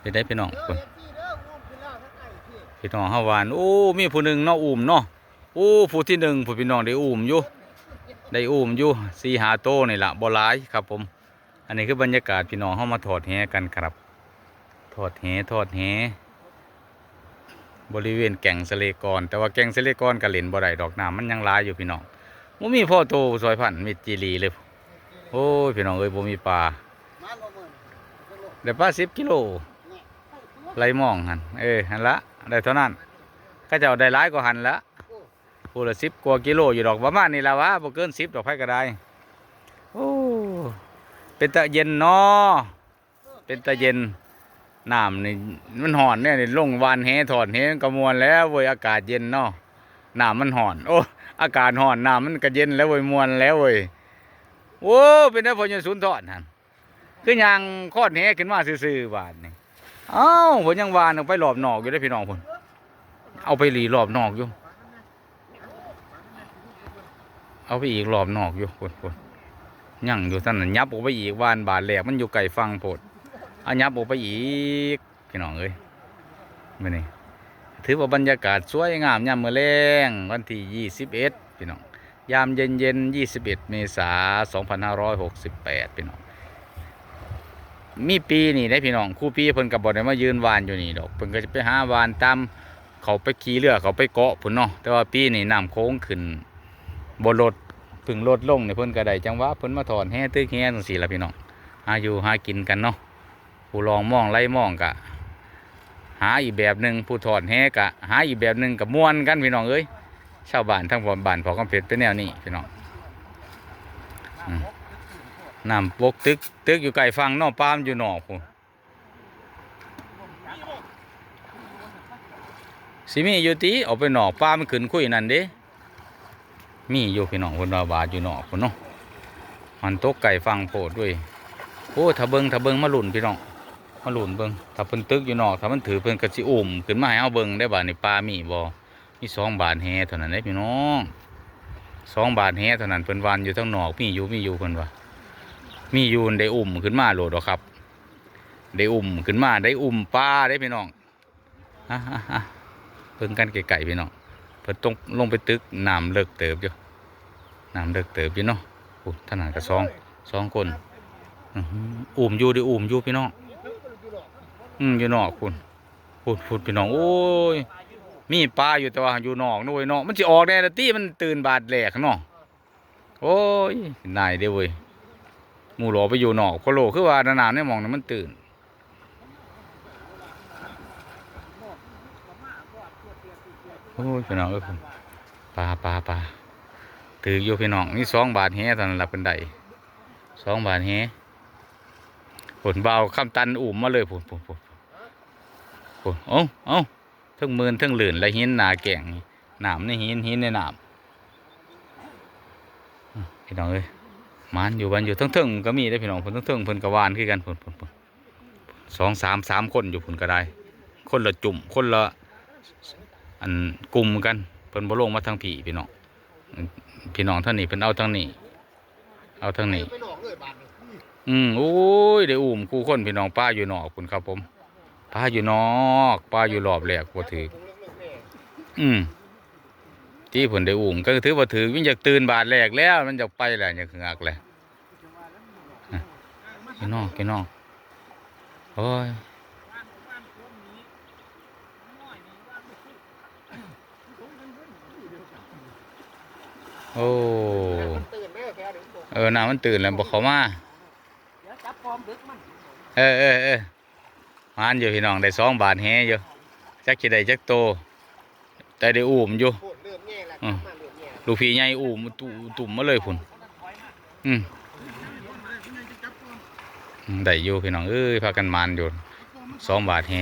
ไปได้พี่น้องพุ่นพี่น้องเฮาหวานโอ้มีผู้หนึ่งเนาะอุ้มเนาะโอ้ผู้ที่หนึ่งผู้พี่น้องได้อุ้มอยู่ได้อุ้มอยู่สีหาโตนี่ละบ่หลายครับผม อันนี้คือบรรยากาศพี่น้องเฮามาถอดแหกันครับถอดแหถอดแหบริเวณแก่งสเลกรแต่ว่าแก่งสเลกรก็เล่นบ่ได้ดอกน้ำมันยังลายอยู่พี่น้องบ่มีพ่อโตซอยพันมีจีรีเลยโอ้ยพี่น้องเอ้ยบ่มีปลาได้ปลา10กิโล ไหลมองหันเออหันละได้เท่านั้นก็จะเอาได้หลายกว่าหันละผู้ละ10กว่ากิโลอยู่ดอกประมาณนี้ละวะบ่เกิน10ดอกไผก็ได้โอ้เป็นตะเย็นเนาะเป็นตะเย็นน้ำนี่มันห่อนเนี่ยนี่ลงวานแหถอนแหก็มวนแล้วเว้ยอากาศเย็นเนาะน้ำมันห่อน โอ้อากาศห่อนน้ำมันก็เย็นแล้วเว้ยมวนแล้วเว้ยโอ้เป็นได้พอยนศูนย์ทอนั่นคือยางคอดแหขึ้นมาซื่อๆบาดนี่ อ้าผมยังวานออกไปรอบหนอกอยู่ได้พี่น้องผมเอาไปหลีรอบหนอกอยู่ เอาไปอีกรอบหนอกอยู่คนคนยังอยู่ท่านนั้นยับออกไปอีกวานบาดแหลกมันอยู่ไกลฟังโพดเอายับออกไปอีกพี่น้องเอ้ยมื่อนี้ถือว่าบรรยากาศสวยงามยามมื้อแรงวันที่ยี่สิบเอ็ดพี่น้อง ยามเย็นเย็นๆ21 เมษายน2568 พี่น้อง มีปีนี่ได้พี่น้องคู่ปีเพิ่นกับบอได้มายืนวานอยู่นี่ดอกเพิ่นก็จะไปหาวานตามเขาไปขี่เรือเขาไปเกาะพุ่นเนาะแต่ว่าปีนี่น้ำโค้งขึ้นบ่ลดเพึ่งลดลงนี่เพิ่นก็ได้จังหวะเพิ่นมาถอนแห่ตึกแห่จังซี่ละพี่น้องหาอยู่หากินกันเนาะผู้ลองมองไล่มองกะ หาอีกแบบหนึ่งผู้ถอนแห่กะ หาอีกแบบหนึ่งกับม่วนกันพี่น้องเอ้ยชาวบ้านทั้งบ้านพอกำเพชรเป็นแนวนี้พี่น้องอ น้ำปกตึก ตึกอยู่ไกลฟังนอกปามอยู่หนอกพูนสิมีอยู่ตีออกไปหนอกปามมันขึ้นคุยนั่นเด้มีอยู่พี่น้องคนว่าบาดอยู่หนอกคนเนาะมันตกไก่ฟังโพดด้วยโอ้ถ้าเบิงถ้าเบิงมาหลุนพี่น้องมาหลุนเบิงถ้าเพิ่นตึกอยู่นอกถ้ามันถือเพิ่นกระสิอุ่มขึ้นมาให้เอาเบิงได้บ่านี่ปลามีบ่มีสองบาทแฮเท่านั้นได้พี่น้องสองบาทแฮเท่านั้นเพิ่นวันอยู่ทั้งนอกมีอยู่มีอยู่เพิ่นว่า มียู่ได้อุ่มขึ้นมาโหลดหรอครับ ได้อุ่มขึ้นมาได้อุ่มปลาได้พี่น้องฮะฮะฮะเพิ่งกันไก่ๆพี่น้องเพิ่นต้องลงไปตึกน้ำเลิกเติบอยู่น้ำเลิกเติบอยู่เนาะโอ้ท่านานกับสองสองคนอุ่มอยู่ได้อุ่มอยู่พี่น้องอืมอยู่นอกคุณพูดพูดพี่น้องโอ้ยมีปลาอยู่แต่ว่าอยู่นอกนู่นนอกมันจะออกแน่ละตี้มันตื่นบาดแหลกข้างนอกโอ้ยนายเด้เว้ย หมูหลอไปอยู่นอกโคโลคือว่านานๆเนี่ยมองนะมันตื่นโอ้ยพี่น้องเอ้ยปลาปลาปลาถืออยู่พี่น้องนี่สองบาทแฮตอนนั้นละเป็นไดสองบาทแฮผลเบาคำตันอุ่มมาเลยผลผลผลผลเอ้าเอ้าทั้งมืนทั้งหลื่นและหินหนาแก่งหนามในหินหินในหนามพี่น้องเอ้ย มันอยู่บ้านอยู่ทั้งเทิงก็มีได้พี่น้องเพิ่นทั้งเทิงๆเพิ่นกวานคือกันเพิ่นพิ่นพิ่นสองสามสามคนอยู่เพิ่นก็ได้ คนละจุ่มคนละอันกลุ่มกันเพิ่นบ่ลงมาทางผีพี่น้องพี่น้องท่านนี้เพิ่นเอาทางนี้ เอาทางนี้งนี่อืมโอ้ยได้อุ้มคู่คนพี่น้องป้าอยู่นอกคุณครับผมป้าอยู่นอกป้าอยู่รอบแรกบ่ถือตรงเรื่ออืม ที่ผลได้อุ่มก็ถือว่าถือวิ่งจากตื่นบาทแรกแล้วมันจะไปแหละอยางงักเลยกินนอกกินนอกโอ้ยโอ้เออน้ำมันตื่นแล้วบอกเขามาเดี๋ยวจับพร้อมดึกมันเออเออเออมานอยู่พี่น้องได้สองบาทแฮอยู่จักจะได้จักโตแต่ได้อุ่มอยู่ ลูกพี่ใหญ่อุ่ตุตุ่มมาเลยพุ่นอืมได้อยู่พี่น้องเอ้ยพากันมานอยู่สองบาทแฮ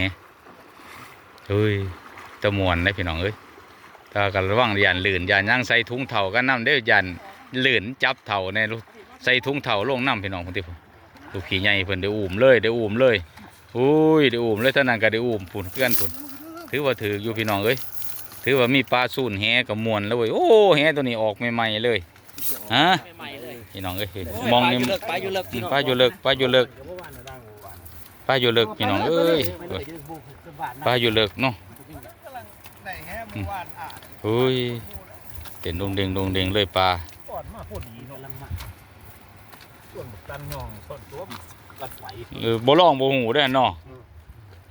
เฮ้ยตะมวนได้พี่น้องเอ้ยถ้ากันระวังยันลื่นยันย่างใส่ถุงเถ่ากันน้ำเด้อยันลื่นจับเถ่าในลูกใส่ถุงเถ่าลงน้ำพี่น้องคนที่พุ่นลูกพี่ใหญ่เพิ่นได้อุ่มเลยได้อุ่มเลยอุ้ยได้อุ่มเลยท่านั้นก็ได้อุ่มพุ่นเพื่อนพุ่นถือว่าถืออยู่พี่น้องเอ้ย ถือว่ามีปลาสูนแฮกับมวนแล้วเว้ยโอ้แฮตัวนี้ออกใหม่ๆเลยฮะใหม่ๆเลยพี่น้องเอ้ยมองนี่ปลาอยู่เลิกปลาอยู่เลิกพี่น้องปลาอยู่เลิกปลาอยู่เลิกปลาอยู่เลิกพี่น้องเอ้ยไปเลยจะบุกสบานปลาอยู่เลิกเนาะไหนแฮะเมื่อวานอะเฮ้ยเต็นดงเดงดงเดงเลยปลาก่อนมาโคตรดีเนาะกำลังมาส่วนตันย่องส่วนตัวกัดไหวเออบ่ลองบ่หูได้อเนาะ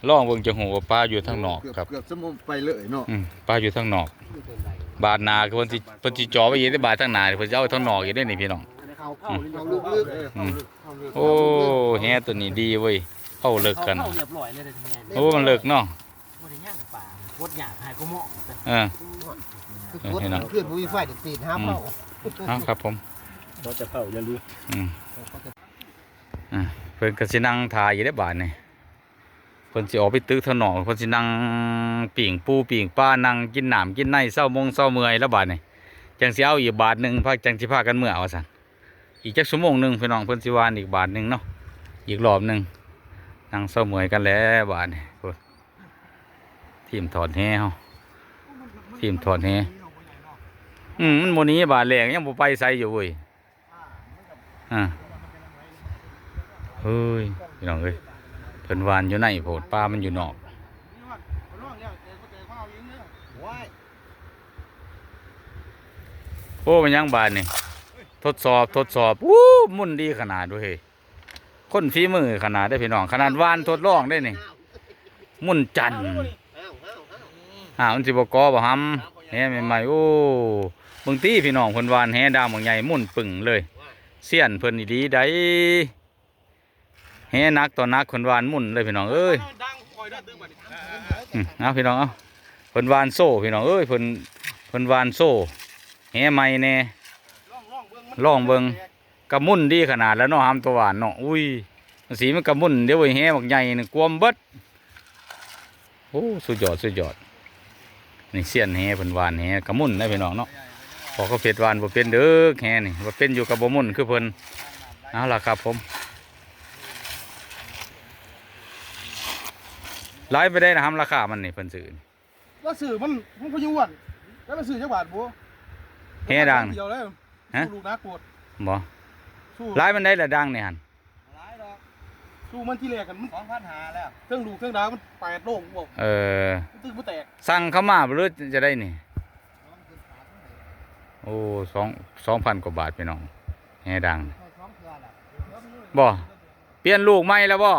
ลองเบิ่งจะหูว่าปลาอยู่ทางนอกเกือบครับเกือบสมมุติไปเลยเนาะอืมปลาอยู่ทางนอกไม่เป็นไรบาดนาคือเพิ่นสิเพิ่นสิจ่อไว้อีกได้บาดทางหน้าเพิ่นสิเอาไว้ทางนอกอีกได้นี่พี่น้อง เขาเข้าเอาลึกๆเอออืมเข้าเลยโอ้แฮตัวนี้ดีเว้ยเข้าเลิกกันเข้าเรียบร้อยเลยแทนโอ้มันเลิกเนาะบ่ได้ย่างป่าโคตรหยาบหายก็เหมาะแต่เออ คือเออรถให้น้องเพื่อนผู้มีไฟเด็ดตีนห้ามเมาเอาครับผมเราจะเข้าอย่าลืม อืมอะเพิ่นก็สินั่งถ่ายอยู่ได้บาดนี่เพิ่นสิออกไปตึกทางนเพิ่นสินั่งปิ่งปูปิ่งปลานั่งกินหน้ำกินในเศร้ามงเศร้าเมื่อยแล้วบาดนี่จังสิเอาอีกบาทหนึ่งพาจังสิพากันเมื่อว่าซั่นอีกจักชั่วโมงหนึ่งพี่น้องเพิ่นสิวานอีกบาทหนึ่งเนาะอีกรอบหนึ่งนั่งเศร้าเมื่อยกันแล้วบาดนี่ทีมถอดแฮเฮาทีมถอดแฮอืมมันโมนี้บาดแรงยังบ่ไปไสอยู่เว้ยอ่าเฮ้ยพี่น้องเอ้ย เพิ่นวานอยู่ในโพดปลามันอยู่นอกว้ายโอ้มันยังบานนี่ทดสอบทดสอบอู้มุนดีขนาดด้วยเฮ้ยคนฝีมือขนาดได้อพี่น้อง ขนาดวานทดลองได้นี่มุนจันทร์อ้าวอ้าวอ้าวอ่ามันสิบกอบ่หำแหใหม่ๆโอ้บางทีพี่น้องเพิ่นวานแหดาวบางใหญ่มุนปึ่งเลยเสี้ยนเพิ่นอีดีได้ แหนักต่อนักเพิ่นวานมุ่นเลยพี่น้องเอ้ยน้าดิอืมเอาพี่น้องเอาเพิ่นวานโซ่พี่น้องเอ้ยเพิ่นเพิ่นวานโซ่แหใหม่แน่ล่องเบิงกระมุ่นดีขนาดแล้วเนาะหามตัวหวานเนาะอุ้ยสีมันกระมุ่นเดี๋ยวไอ้แหบักใหญ่นี่กวมเบิดโอ้สุดยอดสุดยอดนี่เสียนแหเพิ่นวานแหกระมุ่นนะพี่น้องเนาะพอเขาเผ็ดวานบ่เป็นเด้อแหนี่บ่เป็นอยู่กับบ่มุ่นคือเพิ่นเอาล่ะครับผม ไล่ไปได้นะครับราคามันนี่เพิ่นซื้อนี่ว่าสื่อมันมันพยุงวันแล้วมันสื่อจักบาทบัวแห่ดังเดียวเลยฮะ สู้ลูกนักปวดบ่สู้ไล่มันได้ละดังนี่หั่นหลายดอกสู้มันที่แรกกันมันสองพันหาแล้วเครื่องลูกเครื่องดาวมันแปดโลงบอกเออมันตึ้งมันแตกสั่งเข้ามาบ่หรือจะได้นี่ โอ้สองสองพันกว่าบาทพี่น้องแห่ดังสองเทื่อละบ่เปลี่ยนลูกใหม่แล้วบ่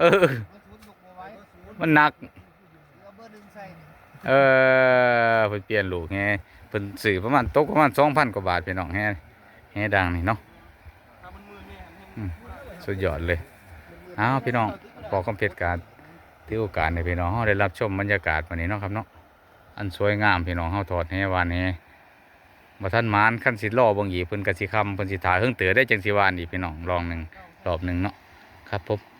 เออ มันหนักเอาเบอร์หนึ่งใส่นี่เออเพิ่นเปลี่ยนลูกแฮเพิ่นซื้อประมาณตกประมาณสองพันกว่าบาทพี่น้องแฮแฮดังนี่เนาะสุดยอดเลยอ้าวพี่น้องขอคำเพชรการที่โอกาสในพี่น้องเฮาได้รับชมบรรยากาศวันนี้เนาะครับเนาะอันสวยงามพี่น้องเฮาถอดแฮวานแฮบ่ทันมานคันสิรอบิ่งอีเพิ่นก็สิคำเพิ่นสิถาเครื่องเตือได้จังสิวานอีกพี่น้องลองหนึ่งรอบหนึ่งเนาะครับผม